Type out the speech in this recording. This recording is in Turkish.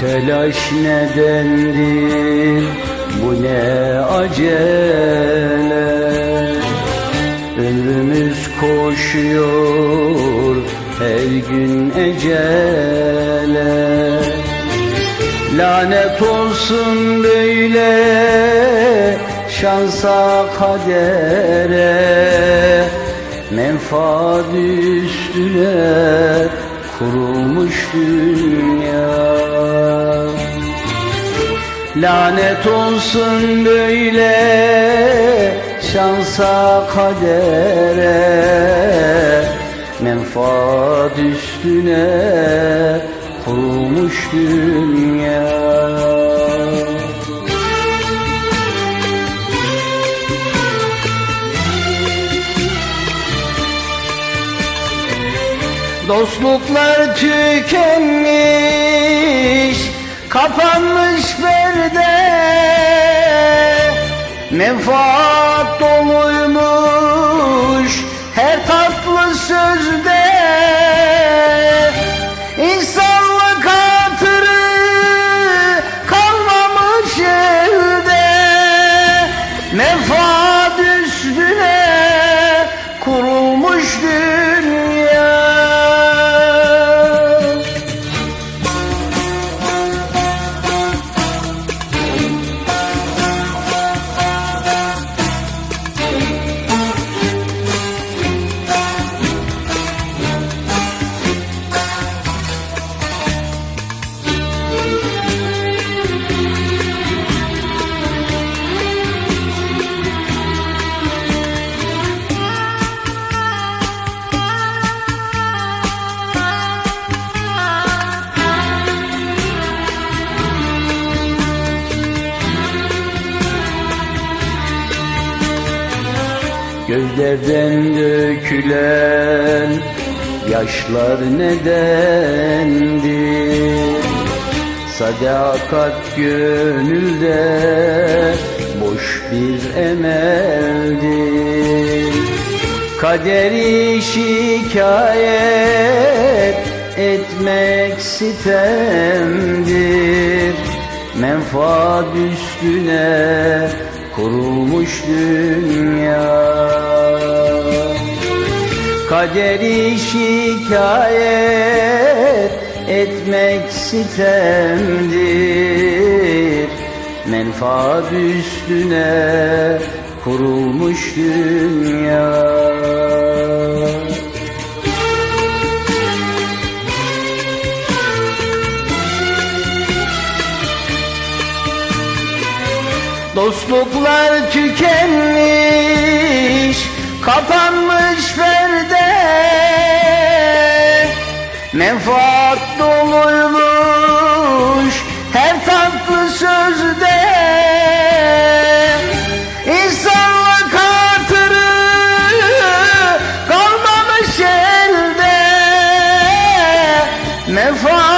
telaş nedendir? Bu ne acele? Ömrümüz koşuyor her gün ecele. Lanet olsun böyle şansa kadere. Menfaat üstüne kurulmuş dünya Lanet olsun böyle şansa kadere. Menfaat üstüne kurulmuş dünya. Dostluklar tükenmiş Kapanmış perde Menfaat doluymuş Her tatlı sözde. İnsanlık hatırı Kalmamış elde Menfaat Gözlerden dökülen yaşlar nedendir? Sadakat gönülde boş bir emeldir. Kaderi şikayet etmek sitemdir. Menfaat üstüne kurulmuş dünya Kaderi şikayet etmek sitemdir. Menfaat üstüne kurulmuş dünya. Dostluklar tükenmiş Kapanmış perde Menfaat doluymuş Her tatlı sözde. İnsanlık hatırı Kalmamış elde Menfaat